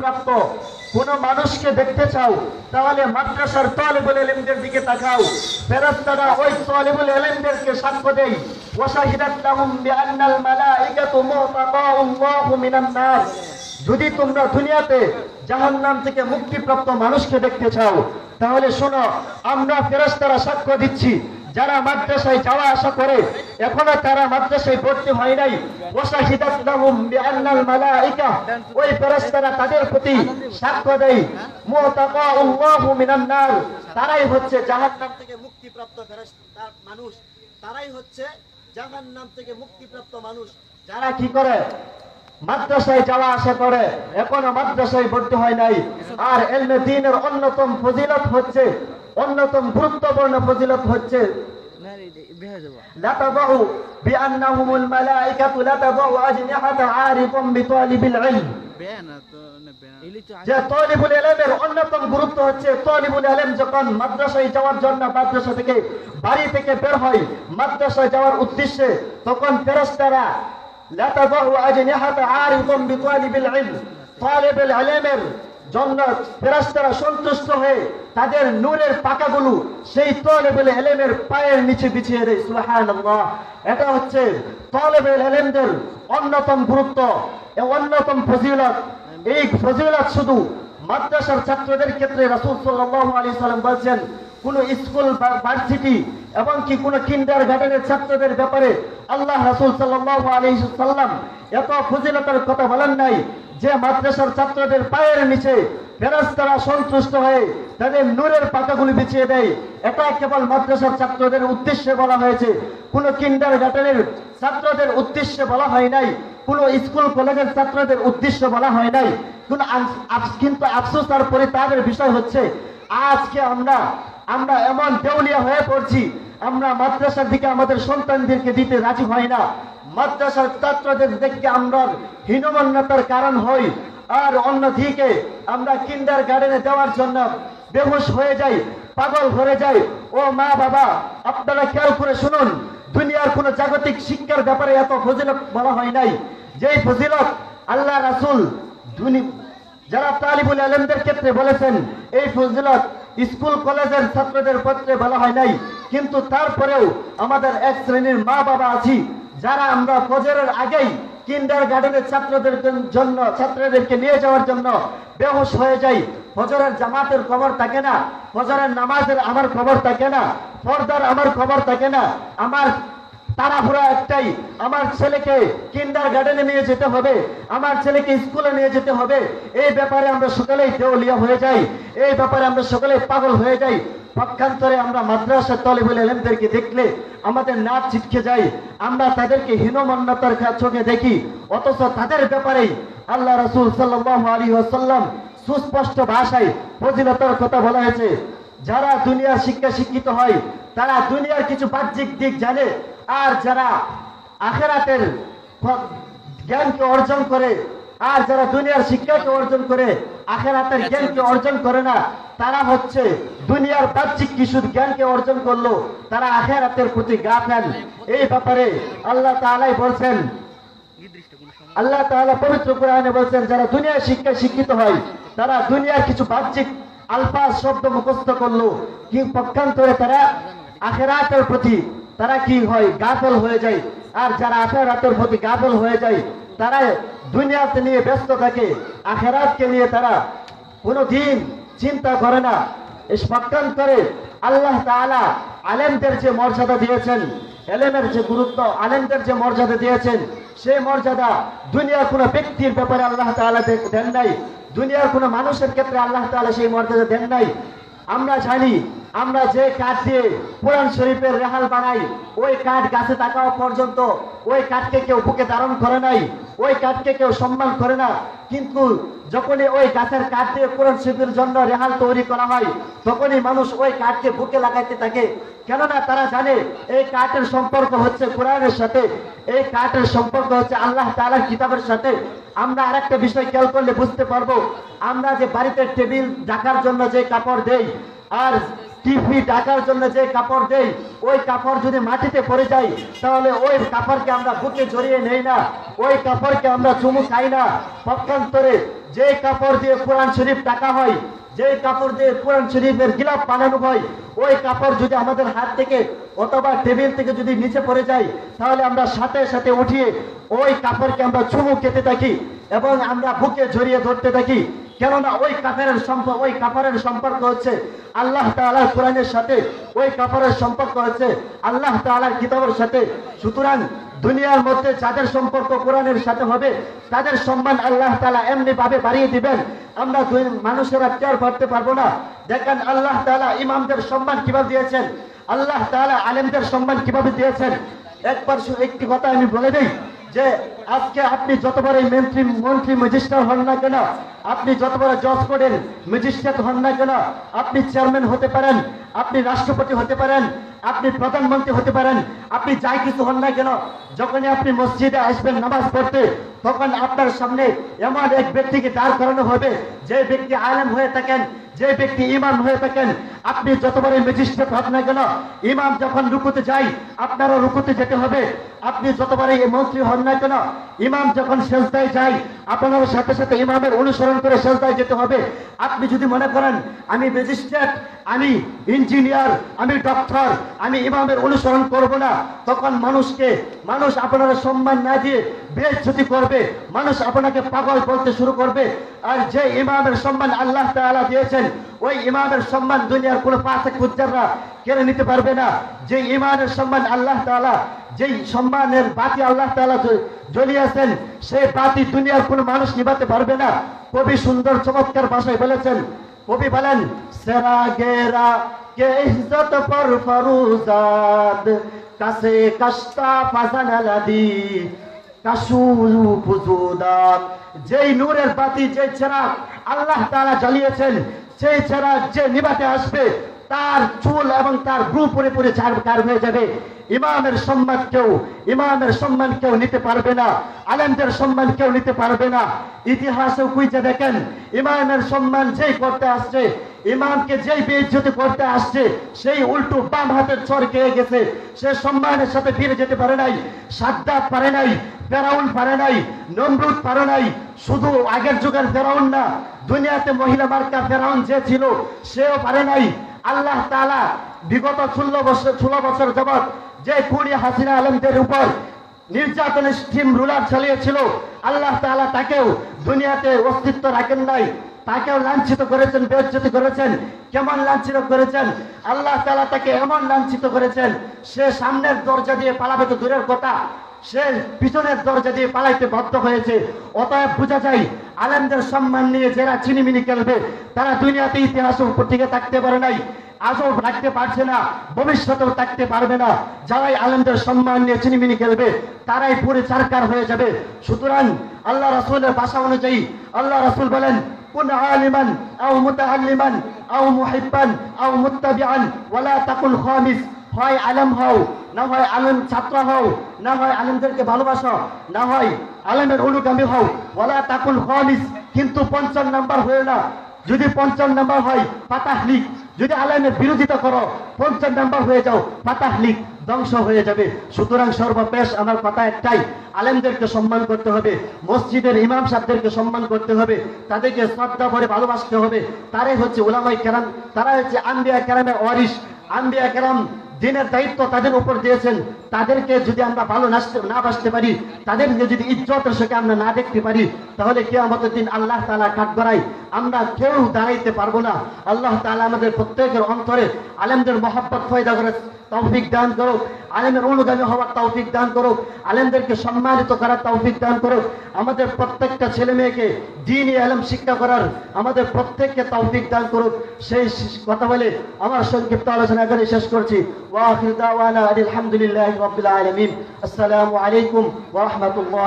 প্রাপ্ত কোন মানুষকে দেখতে চাও, তাহলে মাদ্রাসার তালিবুল ইলমদের দিকে তাকাও। ফেরেশতারা ওই তালিবুল ইলমদেরকে সাক্ষ্য দেই ওয়াশাহিদাত লাহুম বিআন্নাল মালাইকাতু মুতাকাউল্লাহু মিনান নার। যদি তোমরা দুনিয়াতে জাহান্নাম থেকে মুক্তিপ্রাপ্ত মানুষকে দেখতে চাও, তাহলে শোনো, আমরা ফেরেশতারা সাক্ষ্য দিচ্ছি। যারা মাদ্রাসায় যাওয়া আসা করে, এখনও তারা মাদ্রাসায় ভর্তি হয় নাই। ওই ফেরেশতারা তাদের প্রতি সাক্ষ্য দেয়। তারাই হচ্ছে জাহান্নাম থেকে মুক্তিপ্রাপ্ত মানুষ। তারাই হচ্ছে জাহান্নাম থেকে মুক্তিপ্রাপ্ত মানুষ। যারা কি করে? মাদ্রাসায় যাওয়া আসা করে, এখনও মাদ্রাসায় ভর্তি হয় নাই। আর এলমে দিনের অন্যতম ফজিলত হচ্ছে অন্যতম গুরুত্বপূর্ণ ফজিলত হচ্ছে لا تضعوا بأنهم الملائكة لا تضعوا أجنحة عارضا بطالب العلم যে তলিবুল এলেমের অন্যতম গুরুত্ব হচ্ছে তলিবুল এলেম যখন মাদ্রাসায় যাওয়ার জন্য মাদ্রাসা থেকে বাড়ি থেকে বের হয় মাদ্রাসায় যাওয়ার উদ্দেশ্যে তখন ফেরেশতারা لا تضعوا أجنحة عارضا بطالب العلم طالب العلم জন্য ফেরেশতারা সন্তুষ্ট হয়ে তাদের নূরের পাকাগুলো সেই তলেবেল এলেমের পায়ের নিচে বিছিয়ে দেয় সুলাহান এটা হচ্ছে তলেবেল এলেমদের অন্যতম গুরুত্ব অন্যতম ফজিলত। এই ফজিলত শুধু মাদ্রাসার ছাত্রদের ক্ষেত্রে রাসুল সাল্লাল্লাহু আলাইহি সাল্লাম বলছেন কোন স্কুল, বা ভার্সিটি এবং কি কোন কিন্ডার গার্ডেনের ছাত্রদের ব্যাপারে আল্লাহ রাসুল সাল্লাম এত ফজিলতের কথা বলেন নাই যে মাদ্রাসার ছাত্রদের পায়ের নিচে ফেরেশতারা সন্তুষ্ট হয়ে তাদের নূরের পাতাগুলি বিছিয়ে দেয়। এটা কেবল মাদ্রাসার ছাত্রদের উদ্দেশ্যে বলা হয়েছে। কোন কিন্ডার গার্ডেনের ছাত্রদের উদ্দেশ্যে বলা হয় নাই। কোন স্কুল, কলেজের ছাত্রদের উদ্দেশ্যে বলা হয় নাই। কিন্তু আফসোস তার পরিত্যাগের বিষয় হচ্ছে, আজকে আমরা আমরা এমন দেউলিয়া হয়ে পড়ছি, আমরা মাদ্রাসার দিকে আমাদের সন্তানদেরকে দিতে রাজি হয় না। মাদ্রাসার ছাত্রদের দেখে আমরা হীনমন্যতার কারণ হই, আর অন্যদিকে আমরা কিন্ডার গার্ডেনে দেওয়ার জন্য বেহুশ হয়ে যাই, পাগল হয়ে যাই। ও মা বাবা, আপনারা খেয়াল করে শুনুন, দুনিয়ার কোন জাগতিক শিক্ষার ব্যাপারে এত ফজিলত বলা হয় নাই। যেই ফজিলত আল্লাহ রাসুল যারা তালিবুল আলমদের ক্ষেত্রে বলেছেন, এই ফজিলত স্কুল, কলেজের ছাত্রদের পত্রে বলা হয় নাই। কিন্তু তারপরেও আমাদের এক শ্রেণির মা বাবা আছি, যারা আমরা ফজরের আগেই কিন্ডার গার্ডেনের ছাত্রদের জন্য, ছাত্রদেরকে নিয়ে যাওয়ার জন্য বেহস হয়ে যাই। ফজরের জামাতের খবর থাকে না, ফজরের নামাজের আমার খবর থাকে না, পর্দার আমার খবর থাকে না, আমার তাড়াহুড়া একটাই। আমার ছেলেকে কিন্ডার গার্ডেনে নিয়ে যেতে হবে, আমার ছেলেকে স্কুলে নিয়ে যেতে হবে। এই ব্যাপারে আমরা সকলেই দেউলিয়া হয়ে যাই, এই ব্যাপারে আমরা সকলেই পাগল হয়ে যাই। পক্ষান্তরে আমরা মাদ্রাসার তলিবুল এলেমদেরকে দেখলে আমাদের নাচ ছিটকে যাই আমরা তাদেরকে হীনমন্যতার চোখে দেখি, অথচ তাদের ব্যাপারেই আল্লাহ রসুল সাল্লাল্লাহু আলাইহি ওয়াসাল্লাম সুস্পষ্ট ভাষায় ফজিলতার কথা বলা হয়েছে। যারা দুনিয়ার শিক্ষা শিক্ষিত হয়, তারা দুনিয়ার কিছু বাহ্যিক দিক জানে আর যারা আখেরাতের জ্ঞানকে অর্জন করে আর যারা দুনিয়ার শিক্ষাকে অর্জন করে আখেরাতের জ্ঞানকে অর্জন করে না তারা হচ্ছে দুনিয়ার বাহ্যিক কিছু জ্ঞানকে অর্জন করল তারা আখেরাতের প্রতি গা ফেল এই ব্যাপারে আল্লাহ তাআলাই বলছেন আল্লাহ তাআলা পবিত্র কোরআনে বলছেন যারা দুনিয়ার শিক্ষায় শিক্ষিত হয় তারা দুনিয়ার কিছু বাহ্যিক আলফা শব্দ মুখস্থ করল কি পক্ষান্তরে তারা আখেরাতের প্রতি তারা কি হয়? গাফল হয়ে যায়। আর যারা আখেরাতের প্রতি গাফল হয়ে যায় তারা দুনিয়াতে নিয়ে ব্যস্ত থাকে। আখেরাতকে নিয়ে তারা কোনো দিন চিন্তা করে না। পক্ষান্তরে আল্লাহ তাআলা আলেমদের যে মর্যাদা দিয়েছেন, এলেমের যে গুরুত্ব, আলেমদের যে মর্যাদা দিয়েছেন, সেই মর্যাদা দুনিয়ার কোনো ব্যক্তির ব্যাপারে আল্লাহ তাআলা দে- দেন নাই। দুনিয়ার কোনো মানুষের ক্ষেত্রে আল্লাহ তাআলা সেই মর্যাদা দেন নাই। আমরা জানি আমরা যে কাঠ দিয়ে কোরআন শরীফের রেহাল বানাই, ওই কাঠ গাছে থাকা পর্যন্ত ওই কাঠকে কেউ বুকে ধারণ করে নাই, ওই কাঠকে কেউ সম্মান করে না। কিন্তু যখনই ওই গাছের কাঠ দিয়ে কোরআন শরীফের জন্য রেহাল তৈরি করা হয়, তখনই মানুষ ওই কাঠকে বুকে লাগাইতে থাকে। কেননা তারা জানে এই কাঠের সম্পর্ক হচ্ছে কোরআনের সাথে, এই কাঠের সম্পর্ক হচ্ছে আল্লাহ তাআলার কিতাবের সাথে। আমরা আরেকটা বিষয় খেয়াল করলে বুঝতে পারব, আমরা যে বাড়িতে টেবিল ঢাকার জন্য যে কাপড় দেই আর টিভি ঢাকার জন্য যে কাপড় দেই, ওই কাপড় যদি মাটিতে পড়ে যায়, তাহলে ওই কাপড়কে আমরা বুকে জড়িয়ে নেই না, ওই কাপড়কে আমরা চুমু খাই না। পক্ষান্তরে যে কাপড় দিয়ে কোরআন শরীফ টাকা হয় যে কাপড় দিয়ে কোরআন শরীফের গিলাপ বানানো হয়, ওই কাপড় যদি আমাদের হাত থেকে অথবা টেবিল থেকে যদি নিচে পড়ে যায়, তাহলে আমরা সাথে সাথে উঠিয়ে ওই কাপড়কে আমরা চুমু খেতে থাকি এবং আমরা বুকে জড়িয়ে ধরতে থাকি। কেননা ওই কাপড়ের সম্পর্ক ওই কাপড়ের সম্পর্ক হচ্ছে আল্লাহ তাআলার কোরআনের সাথে, ওই কাপড়ের সম্পর্ক হচ্ছে আল্লাহ তাআলার কিতাবের সাথে। সুতরাং দুনিয়ার মধ্যে যাদের সম্পর্ক কোরআনের সাথে হবে, তাদের সম্মান আল্লাহ তালা এমনি ভাবে বাড়িয়ে দিবেন। আমরা দুই মানুষেরা টের পারতে পারব না। দেখেন আল্লাহ তালা ইমামদের সম্মান কীভাবে দিয়েছেন? আল্লাহ তালা আলেমদের সম্মান কীভাবে দিয়েছেন? একবার একটি কথা আমি বলে দিই। যে আজকে আপনি যতবার এই মন্ত্রী মন্ত্রী ম্যাজিস্ট্রেট হন না কেন, আপনি যতবার জজ করেন, ম্যাজিস্ট্রেট হন না কেন, আপনি চেয়ারম্যান হতে পারেন, আপনি রাষ্ট্রপতি হতে পারেন, আপনি প্রধানমন্ত্রী হতে পারেন, আপনি যাই কিছু হন না কেন, যখনই আপনি মসজিদে আসবেন নামাজ পড়তে, তখন আপনার সামনে এমন এক ব্যক্তিকে দাঁড় করানো হবে, যে ব্যক্তি আলেম হয়ে থাকেন যে ব্যক্তি ইমাম হয়ে থাকেন, আপনি যতবারই ম্যাজিস্ট্রেট হন না কেন, ইমাম যখন রুকুতে যাই আপনারও রুকুতে যেতে হবে। আপনি যতবারই মন্ত্রী হন না কেন, ইমাম যখন সেজদায় যায়, আপনারও সাথে সাথে ইমামের অনুসরণ করে সেজদায় যেতে হবে। আপনি যদি মনে করেন, আমি ম্যাজিস্ট্রেট, আমি ইঞ্জিনিয়ার, আমি ডক্টর, আমি ইমামের অনুসরণ করব না, তখন মানুষকে, মানুষ আপনারা সম্মান না দিয়ে বেশ বেজ্জতি করবে, মানুষ আপনাকে পাগল বলতে শুরু করবে। আর যে ইমামের সম্মান আল্লাহ তাআলা দিয়েছেন ওই ইমামের সম্মান দুনিয়ার কোনো পাশে কুজ্জাররা কেড়ে নিতে পারবে না। যে ইমানের সম্মান আল্লাহ তাআলা, যেই সম্মানের বাতি আল্লাহ তাআলা জ- জ্বলিয়েছেন সেই বাতি দুনিয়ার কোনো মানুষ নিভাতে পারবে না। কবি সুন্দর চমৎকার ভাষায় বলেছেন, কবি বলেন সেরা গেরা কে ইজ্জত পর ফরুজাদ কাছে কাস্তা ফাজান আলাদি কাশু ফুজুদাত। যেই নূরের বাতি যে চেরাগ আল্লাহ তাআলা জ্বালিয়েছেন সেই ছাড়া যে নিবাতে আসবে, তার চুল এবং তার গ্রু পরে পরে চার হয়ে যাবে। ইমামের সম্মান কেউ, ইমামের সম্মান কেউ নিতে পারবে না, আলেমদের সম্মান কেউ নিতে পারবে না। ইতিহাসে কুইজে দেখেন, ইমামের সম্মান যেই করতে আসছে ইমামকে যেই বেইজ্জতি করতে আসছে, সেই উল্টো বাম হাতের চর খেয়ে গেছে। সে সম্মানের সাথে ফিরে যেতে পারে নাই সাদ্দাত পারে নাই, ফেরাউন পারে নাই, নমরুদ পারে নাই। শুধু আগের যুগের ফেরাউন না, দুনিয়াতে মহিলা মার্কা ফেরাউন যে ছিল, সেও পারে নাই। আল্লাহ তালা বিগত ষোলো বছর ষোলো বছর যাবৎ যে কুড়ি হাসিনা আলমদের উপর নির্যাতনের স্টিম রুলার চালিয়েছিল, আল্লাহ তালা তাকেও দুনিয়াতে অস্তিত্ব রাখেন নাই। তাকেও লাঞ্ছিত করেছেন বেজ্জতি করেছেন। কেমন লাঞ্ছিত করেছেন? আল্লাহ তালা তাকে এমন লাঞ্ছিত করেছেন, সে সামনের দরজা দিয়ে পালাবে তো দূরের কথা, সে পিছনের দরজা দিয়ে পালাইতে বাধ্য হয়েছে। অতএব বোঝা যায় আলেমদের সম্মান নিয়ে যারা চিনিমিনি খেলবে, তারা দুনিয়াতে ইতিহাস থেকে থাকতে পারে নাই, আজও রাখতে পারছে না, ভবিষ্যতেও থাকতে পারবে না। যারাই আলেমদের সম্মান নিয়ে চিনিমিনি খেলবে, তারাই পুরে চারকার হয়ে যাবে। সুতরাং আল্লাহ রাসূলের ভাষা অনুযায়ী, আল্লাহ রসুল বলেন, কুন আলিমান আও মুতাআল্লিমান আও মুহিব্বান আও মুত্তাবিআন, ওয়ালা তাকুন খামিস। হয় আলেম হও, না হয় আলেম ছাত্র হও, না হয় আলেমদেরকে ভালোবাসো, না হয় আলেমের অনুগামী হও। ওয়ালা তাকুল খামিস কিন্তু পঞ্চম নাম্বার হয়ে না। যদি পঞ্চম নাম্বার হয় পাতাহ লিখ যদি আলেমের বিরোধিতা করো পঞ্চম নাম্বার হয়ে যাও পাতাহ লিখ ধ্বংস হয়ে যাবে। সুতরাং সর্বশেষ আমার কথা একটাই, আলেমদেরকে সম্মান করতে হবে, মসজিদের ইমাম সাহেবদেরকে সম্মান করতে হবে, তাদেরকে শ্রদ্ধা করে ভালোবাসতে হবে। তারাই হচ্ছে ওলামাই কেরাম তারা হচ্ছে আম্বিয়া কেরামের ওয়ারিস আম্বিয়া কেরাম দিনের দায়িত্ব তাদের উপর দিয়েছেন। তাদেরকে যদি আমরা ভালো নাচতে না বাসতে পারি, তাদের যদি ইজ্জতের সঙ্গে আমরা না দেখতে পারি, তাহলে কে আমাদের দিন আল্লাহ তালা কাঠগড়াই আমরা কেউ দাঁড়াইতে পারব না। আল্লাহ তালা আমাদের প্রত্যেকের অন্তরে আলেমদের মহাব্বত ফয়দা করে তৌফিক দান করো আলেমের অনুগামী হওয়ার তৌফিক দান করো আলেমদেরকে সম্মানিত করার তৌফিক দান করো আমাদের প্রত্যেকটা ছেলে মেয়েকে দিন আলেম শিক্ষা করার আমাদের প্রত্যেককে তৌফিক দান করুক। সেই কথা বলে আমার সংক্ষিপ্ত আলোচনা করে শেষ করছি। ওয়াহিল আলহামদুলিল্লাহ আসসালামু আলাইকুম ওয়া রাহমাতুল্লাহ